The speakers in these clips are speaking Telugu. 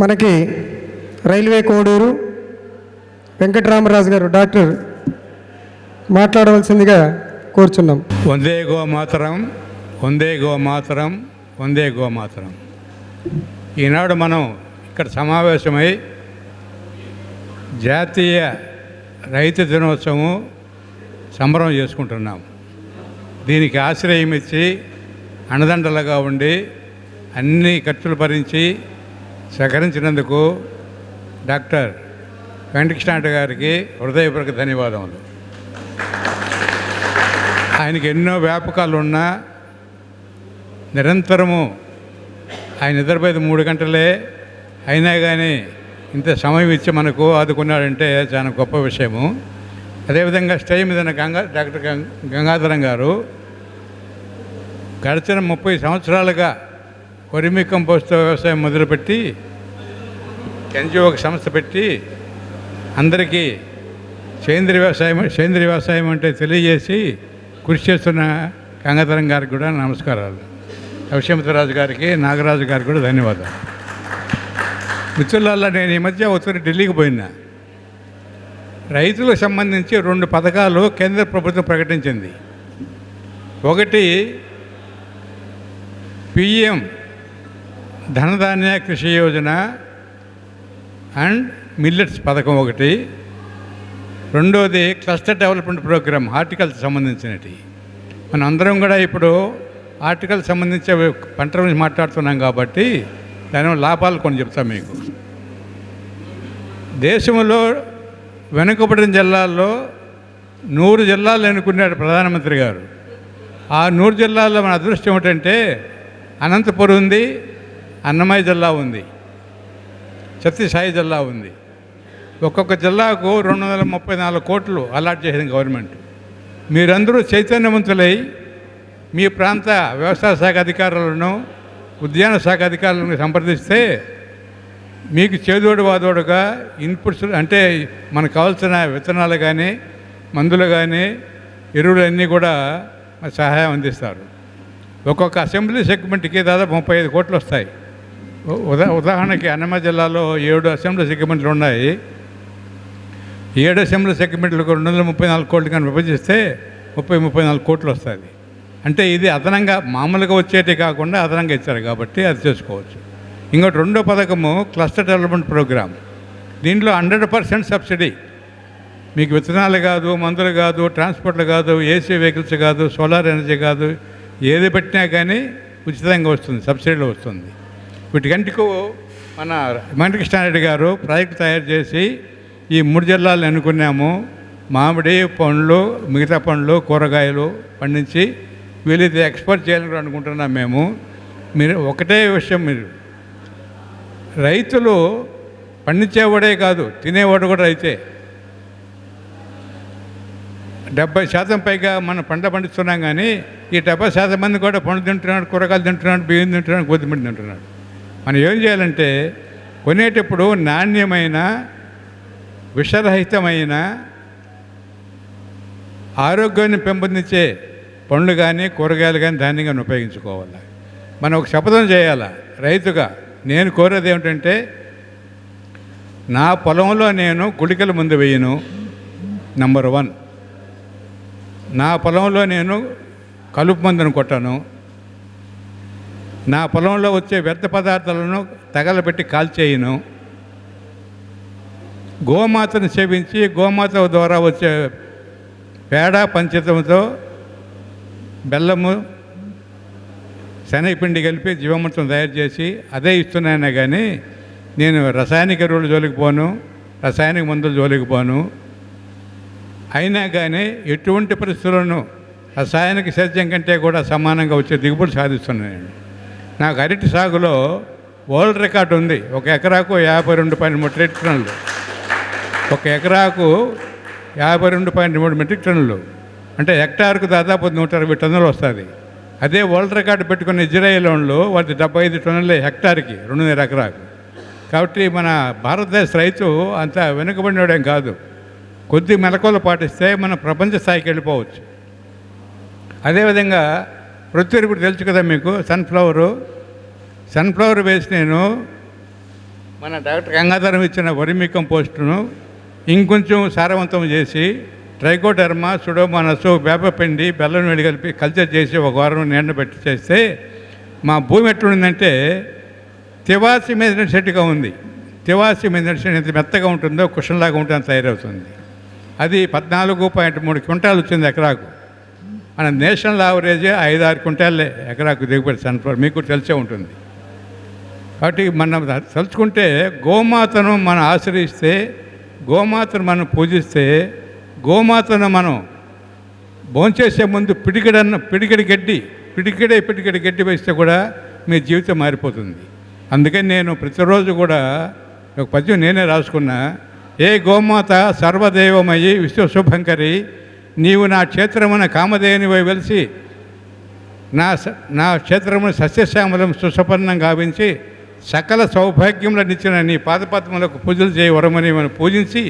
మనకి రైల్వే కోడూరు వెంకటరామరాజు గారు డాక్టర్ మాట్లాడవలసిందిగా కోరుచున్నాం. వందే గో మాతరం వందే గో మాతరం వందే గో మాతరం. ఈనాడు మనం ఇక్కడ సమావేశమై జాతీయ రైతు దినోత్సవం సంబరం చేసుకుంటున్నాం. దీనికి ఆశ్రయం ఇచ్చి అండదండలుగా ఉండి అన్ని ఖర్చులు భరించి సహకరించినందుకు డాక్టర్ వెంకటకృష్ణాట గారికి హృదయపూర్వక ధన్యవాదములు. ఆయనకి ఎన్నో వ్యాపకాలు ఉన్నా నిరంతరము ఆయన నిద్రపోయేది మూడు గంటలే అయినా కానీ ఇంత సమయం ఇచ్చి మనకు ఆదుకున్నాడంటే చాలా గొప్ప విషయము. అదేవిధంగా స్టే మీద గంగా డాక్టర్ గంగాధరం గారు గడిచిన ముప్పై సంవత్సరాలుగా వరిమి కంపోస్ట్ వ్యవసాయం మొదలుపెట్టి ఎన్జిఓ ఒక సంస్థ పెట్టి అందరికీ సేంద్రియ వ్యవసాయం సేంద్రియ వ్యవసాయం అంటే తెలియజేసి కృషి చేస్తున్న గంగాధరం గారికి కూడా నమస్కారాలు. అవిశ్వమితరాజు గారికి నాగరాజు గారికి కూడా ధన్యవాదాలు. మిత్రులలో నేను ఈ మధ్య ఒకసారి ఢిల్లీకి పోయినా. రైతులకు సంబంధించి రెండు పథకాలు కేంద్ర ప్రభుత్వం ప్రకటించింది. ఒకటి పిఎం ధనధాన్య కృషి యోజన అండ్ మిల్లెట్స్ పథకం ఒకటి. రెండోది క్లస్టర్ డెవలప్మెంట్ ప్రోగ్రామ్ హార్టికల్చర్ సంబంధించినటి. మన అందరం కూడా ఇప్పుడు ఆర్టికల్ సంబంధించి పంటల గురించి మాట్లాడుతున్నాం కాబట్టి దాని లాభాలు కొన్ని చెప్తాం మీకు. దేశంలో వెనుకబడిన జిల్లాల్లో నూరు జిల్లాలు ఎన్నుకున్నాడు ప్రధానమంత్రి గారు. ఆ నూరు జిల్లాల్లో మన అదృష్టం ఏమిటంటే అనంతపురం ఉంది అన్నమయ్య జిల్లా ఉంది. సత్యసాయి జిల్లా ఉంది. ఒక్కొక్క జిల్లాకు రెండు వందల ముప్పై నాలుగు కోట్లు అలాట్ చేసింది గవర్నమెంట్. మీరందరూ చైతన్యవంతులై మీ ప్రాంత వ్యవసాయ శాఖ అధికారులను ఉద్యాన శాఖ అధికారులను సంప్రదిస్తే మీకు చేదోడు వాదోడుగా ఇన్పుట్స్ అంటే మనకు కావాల్సిన విత్తనాలు కానీ మందులు కానీ ఎరువులు అన్నీ కూడా సహాయం అందిస్తారు. ఒక్కొక్క అసెంబ్లీ సెగ్మెంట్కి దాదాపు ముప్పై ఐదు కోట్లు వస్తాయి. ఉదా ఉదాహరణకి అన్నమ జిల్లాలో ఏడు అసెంబ్లీ సెగ్మెంట్లు ఉన్నాయి. ఏడు అసెంబ్లీ సెగ్మెంట్లకు రెండు వందల ముప్పై నాలుగు కోట్లు కానీ విభజిస్తే ముప్పై ముప్పై నాలుగు కోట్లు వస్తుంది అంటే ఇది అదనంగా మామూలుగా వచ్చేటి కాకుండా అదనంగా ఇచ్చారు కాబట్టి అది చేసుకోవచ్చు. ఇంకోటి రెండో పథకము క్లస్టర్ డెవలప్మెంట్ ప్రోగ్రామ్. దీంట్లో హండ్రెడ్ పర్సెంట్ సబ్సిడీ. మీకు విత్తనాలు కాదు మందులు కాదు ట్రాన్స్పోర్ట్లు కాదు ఏసీ వెహికల్స్ కాదు సోలార్ ఎనర్జీ కాదు ఏది పెట్టినా కానీ ఉచితంగా వస్తుంది సబ్సిడీలో వస్తుంది. వీటికంటికు మన వెంకటకృష్ణారెడ్డి గారు ప్రాజెక్టు తయారు చేసి ఈ మూడు జిల్లాలు అనుకున్నాము. మామిడి పండ్లు మిగతా పండ్లు కూరగాయలు పండించి వీలైతే ఎక్స్పోర్ట్ చేయాలని అనుకుంటున్నాం మేము. మీరు ఒకటే విషయం మీరు. రైతులు పండించేవాడే కాదు తినేవాడు కూడా రైతే. డెబ్బై శాతం పైగా మనం పంట పండిస్తున్నాం కానీ ఈ డెబ్బై శాతం మంది కూడా పండు తింటున్నాడు కూరగాయలు తింటున్నాడు బియ్యం తింటున్నాడు గోధుమ తింటున్నాడు. మనం ఏం చేయాలంటే కొనేటప్పుడు నాణ్యమైన విషరహితమైన ఆరోగ్యాన్ని పెంపొందించే పండ్లు కానీ కూరగాయలు కానీ ధాన్యం కానీ ఉపయోగించుకోవాలి? మనం ఒక శపథం చేయాలా? రైతుగా నేను కోరేది ఏమిటంటే నా పొలంలో నేను గుళికల ముందు వేయను నంబర్ వన్. నా పొలంలో నేను కలుపు మందును కొట్టను నా పొలంలో వచ్చే వ్యర్థ పదార్థాలను తగలబెట్టి కాల్చేయను. గోమాతను సేవించి గోమాత ద్వారా వచ్చే పేడ పంచతంతో బెల్లము శనగపిండి కలిపి జీవమృతం తయారు చేసి అదే ఇస్తున్నానే కానీ నేను రసాయనిక ఎరువులు జోలికి పోను రసాయనిక మందులు జోలికి పోను. అయినా కానీ ఎటువంటి పరిస్థితులను రసాయనిక సేద్యం కంటే కూడా సమానంగా వచ్చే దిగుబడి సాధిస్తున్నాను నాకు అరటి సాగులో వరల్డ్ రికార్డు ఉంది. ఒక ఎకరాకు యాభై రెండు పాయింట్ మూడు మెట్రిక్ టన్నులు. ఒక ఎకరాకు యాభై రెండు పాయింట్ మూడు మెట్రిక్ టన్నులు. అంటే హెక్టార్కు దాదాపు నూట అరవై టన్నులు వస్తుంది. అదే వరల్డ్ రికార్డు పెట్టుకున్న ఇజ్రాయేలోన్లు వాటి డెబ్బై ఐదు టన్నులే హెక్టార్కి రెండున్నర ఎకరాకు. కాబట్టి మన భారతదేశ రైతు అంత వెనుకబడినోడేం కాదు. కొద్ది మెలకువలు పాటిస్తే మన ప్రపంచ స్థాయికి వెళ్ళిపోవచ్చు. అదేవిధంగా ప్రొద్దురు కూడా తెలుసు కదా మీకు సన్ఫ్లవరు సన్ఫ్లవర్ వేసి నేను మన డాక్టర్ గంగాధరం ఇచ్చిన వరిమి కంపోస్టును ఇంకొంచెం సారవంతం చేసి ట్రైకోడర్మా సుడోమానస్ వేపపిండి బెల్లం వేడి కలిపి కల్చర్ చేసి ఒక వారం నీడబెట్టి చేస్తే మా భూమి ఎట్లుందంటే తివాసి మీద సెట్గా ఉంది. తివాసి మీద ఎంత మెత్తగా ఉంటుందో కుషన్లాగా ఉంటుందని అంత తయారవుతుంది. అది పద్నాలుగు పాయింట్ మూడు క్వింటాలు వచ్చింది ఎకరాకు. మన నేషనల్ యావరేజే ఐదు ఆరు క్వింటాలే ఎకరాకు దిగుబడి సన్ఫ్లవర్ మీకు తెలిసే ఉంటుంది. కాబట్టి మనం తలుచుకుంటే గోమాతను మనం ఆశ్రయిస్తే గోమాతను మనం పూజిస్తే గోమాతను మనం భోంచేసే ముందు పిడికిడన్న పిడికిడి గడ్డి పిడికిడే పిడికిడి గడ్డి వేస్తే కూడా మీ జీవితం మారిపోతుంది. అందుకని నేను ప్రతిరోజు కూడా ఒక పద్యం నేనే రాసుకున్నా ఏ గోమాత సర్వదైవమయ్యి విశ్వశుభంకరి నీవు నా క్షేత్రమున కామధేయుని వెలిసి నా నా క్షేత్రమును సస్యశ్యామలం సుసపన్నం గావించి సకల సౌభాగ్యములనిచ్చిన నీ పాదపద్మలకు పూజలు చేయ వరమని మనం పూజించి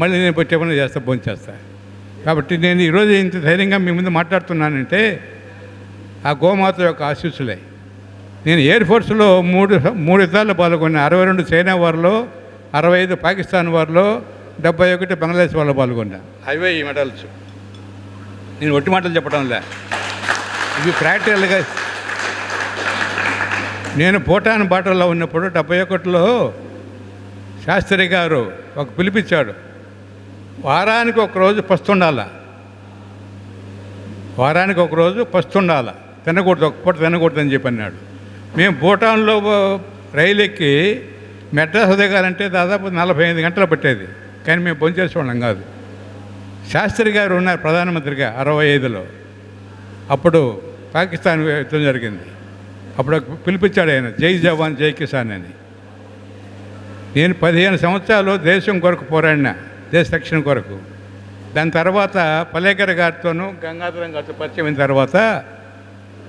మళ్ళీ నేను పెట్టేమని చేస్తా భోంచేస్తా కాబట్టి నేను ఈరోజు ఇంత ధైర్యంగా మీ ముందు మాట్లాడుతున్నానంటే ఆ గోమాత యొక్క ఆశీస్సులే. నేను ఎయిర్ ఫోర్స్లో మూడు మూడు యుద్ధాల్లో పాల్గొన్నా అరవై రెండు చైనా వారిలో అరవై ఐదు పాకిస్తాన్ వారిలో డెబ్బై ఒకటి బంగ్లాదేశ్ వాళ్ళు పాల్గొన్నా. అవే ఈ మెడల్స్. నేను ఒట్టి మాటలు చెప్పడం లే ఇవి ప్రాక్టికల్గా నేను భూటాన్ బాటల్లో ఉన్నప్పుడు డెబ్బై ఒకటిలో శాస్త్రి గారు ఒక పిలిపించాడు. వారానికి ఒక రోజు పస్తుండాల వారానికి ఒక రోజు పస్తుండాల తినకూడదు ఒక పూట అని చెప్పి అన్నాడు. మేము భూటాన్లో రైలు ఎక్కి మెడ్రాస్ దిగాలంటే దాదాపు నలభై ఐదు గంటలు పట్టేది. కానీ మేము భోంచేసేవాళ్ళం కాదు. శాస్త్రి గారు ఉన్నారు ప్రధానమంత్రిగా అరవై ఐదులో. అప్పుడు పాకిస్తాన్ యుద్ధం జరిగింది. అప్పుడు పిలిపించాడు ఆయన జై జవాన్ జై కిసాన్ అని. నేను పదిహేను సంవత్సరాలు దేశం కొరకు పోరాడినా దేశ రక్షణ కొరకు. దాని తర్వాత పలేకర్ గారితోనూ గంగాధరం గారితో పరిచయం అయిన తర్వాత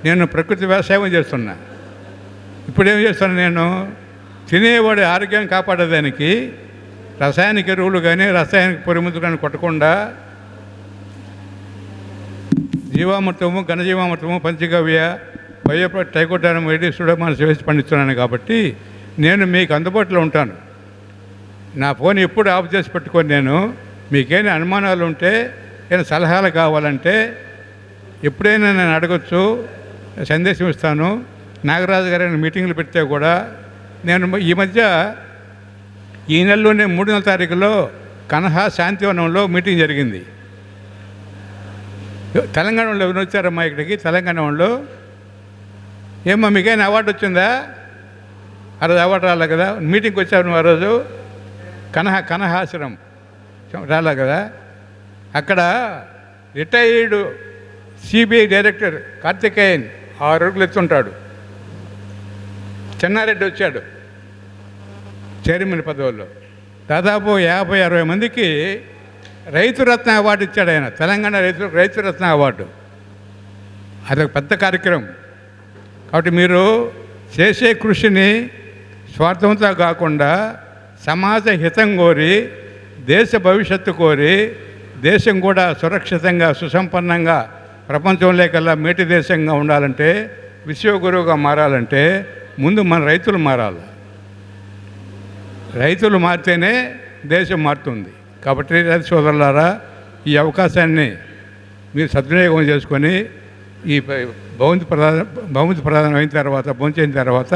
నేను ప్రకృతి వ్యవసాయం చేస్తున్నా. ఇప్పుడు ఏం చేస్తాను నేను? తినేవాడి ఆరోగ్యం కాపాడేదానికి రసాయనిక ఎరువులు కానీ రసాయనిక పొరిములు కానీ కొట్టకుండా జీవామృతము ఘనజీవామృతము పంచగవ్య బయోప్ర టైకోటానం వేడి సుడమాన వేసి పండిస్తున్నాను కాబట్టి నేను మీకు అందుబాటులో ఉంటాను. నా ఫోన్ ఎప్పుడు ఆఫ్ చేసి పెట్టుకొని నేను. మీకేమైనా అనుమానాలు ఉంటే ఏమైనా సలహాలు కావాలంటే ఎప్పుడైనా నేను అడగచ్చు సందేశం ఇస్తాను. నాగరాజు గారు మీటింగ్లు పెడితే కూడా నేను ఈ మధ్య ఈ నెలలోనే మూడు నెలల తారీఖులో కనహా శాంతివనంలో మీటింగ్ జరిగింది. తెలంగాణలో ఎవరు వచ్చారమ్మా ఇక్కడికి? తెలంగాణ వాళ్ళు ఏమ్మా మీకైనా అవార్డు వచ్చిందా? ఆ రోజు అవార్డు రాలే కదా? మీటింగ్కి వచ్చావు నువ్వు ఆ రోజు? కనహ కనహాశ్రం రాలే కదా? అక్కడ రిటైర్డ్ సిబిఐ డైరెక్టర్ కార్తికేయన్ ఆరు రోజులు ఎత్తుంటాడు. చెన్నారెడ్డి వచ్చాడు. చైర్మన్ పదవుల్లో. దాదాపు యాభై అరవై మందికి రైతురత్న అవార్డు ఇచ్చాడు ఆయన. తెలంగాణ రైతు రైతు రత్న అవార్డు. అదొక పెద్ద కార్యక్రమం. కాబట్టి మీరు చేసే కృషిని స్వార్థంతో కాకుండా సమాజ హితం కోరి దేశ భవిష్యత్తు కోరి దేశం కూడా సురక్షితంగా సుసంపన్నంగా ప్రపంచంలో కల్లా మేటి దేశంగా ఉండాలంటే విశ్వగురువుగా మారాలంటే ముందు మన రైతులు మారాలి. రైతులు మారితేనే దేశం మారుతుంది. కాబట్టి రైతు సోదరులారా ఈ అవకాశాన్ని మీరు సద్వినియోగం చేసుకొని ఈ భవంతి ప్రధాన భవంతి ప్రధానం అయిన తర్వాత భోంచైన తర్వాత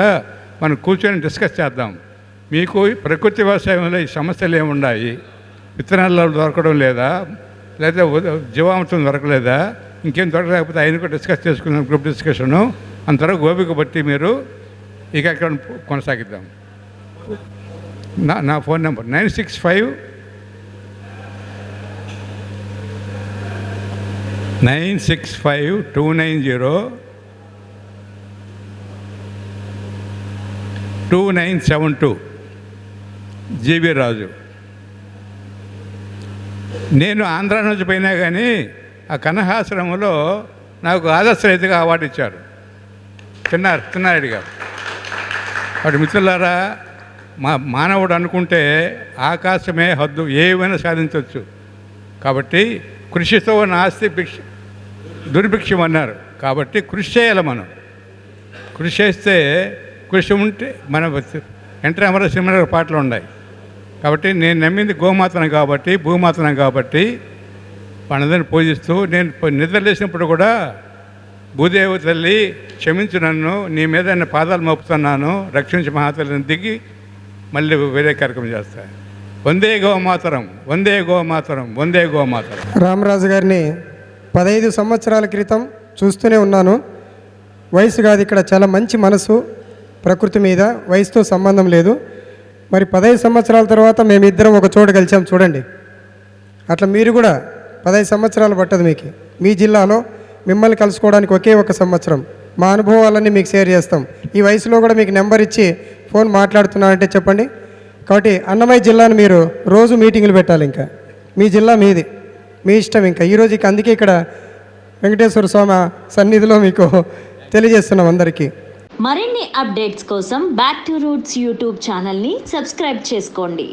మనం కూర్చొని డిస్కస్ చేద్దాం. మీకు ప్రకృతి వ్యవసాయంలో ఈ సమస్యలు ఏమున్నాయి విత్తనాలు దొరకడం లేదా? లేదా జీవామృతం దొరకలేదా? ఇంకేం దొరకలేకపోతే ఆయన కూడా డిస్కస్ చేసుకున్నాం గ్రూప్ డిస్కషను అంతవరకు ఓపిక బట్టి మీరు ఇక ఇక్కడ కొనసాగిద్దాం. నా నా phone number nine six five nine six five two nine zero two nine seven two GB Raju. నేను ఆంధ్ర నుంచి పోయినా కానీ ఆ కనహాశ్రమంలో నాకు ఆదర్శ రైతుగా అవార్డు ఇచ్చారు. తిన్నారు తిన్నారెడ్డి గారు. వాటి మిత్రులారా మా మానవుడు అనుకుంటే ఆకాశమే హద్దు ఏమైనా సాధించవచ్చు. కాబట్టి కృషితో నాస్తి భిక్ష దుర్భిక్షం అన్నారు. కాబట్టి కృషి చేయాలి మనం. కృషి చేస్తే కృషి ఉంటే మన ఎంటర్ అమర సినిమాలో పాటలు ఉన్నాయి. కాబట్టి నేను నమ్మింది గోమాతనం కాబట్టి భూమాతనం కాబట్టి వాళ్ళందరినీ పూజిస్తూ నేను నిద్రలేసినప్పుడు నిద్ర లేచినప్పుడు కూడా భూదేవి తల్లి క్షమించు నన్ను నీ మీద పాదాలు మోపుతున్నాను రక్షించి మహాతల్లిని దిగి మళ్ళీ వేరే కార్యక్రమం చేస్తా. వందే గోమాతరం వందే గోమాతరం వందే గోమాతరం. రామరాజు గారిని పదహైదు సంవత్సరాల క్రితం చూస్తూనే ఉన్నాను. వయసు కాదు ఇక్కడ చాలా మంచి మనసు ప్రకృతి మీద వయసుతో సంబంధం లేదు. మరి పదహైదు సంవత్సరాల తర్వాత మేమిద్దరం ఒక చోట కలిసాం చూడండి. అట్లా మీరు కూడా పదహైదు సంవత్సరాలు పట్టదు మీకు. మీ జిల్లాలో మిమ్మల్ని కలుసుకోవడానికి ఒకే ఒక సంవత్సరం. మా అనుభవాలన్నీ మీకు షేర్ చేస్తాం. ఈ వయసులో కూడా మీకు నెంబర్ ఇచ్చి ఫోన్ మాట్లాడుతున్నానంటే చెప్పండి. కాబట్టి అన్నమయ్య జిల్లాను మీరు రోజు మీటింగులు పెట్టాలి ఇంకా. మీ జిల్లా మీది. మీ ఇష్టం ఇంకా. ఈరోజు ఇక అందుకే ఇక్కడ వెంకటేశ్వర స్వామి సన్నిధిలో మీకు తెలియజేస్తున్నాం అందరికీ. మరిన్ని అప్డేట్స్ కోసం బ్యాక్ టు రూట్స్ యూట్యూబ్ ఛానల్ని సబ్స్క్రైబ్ చేసుకోండి.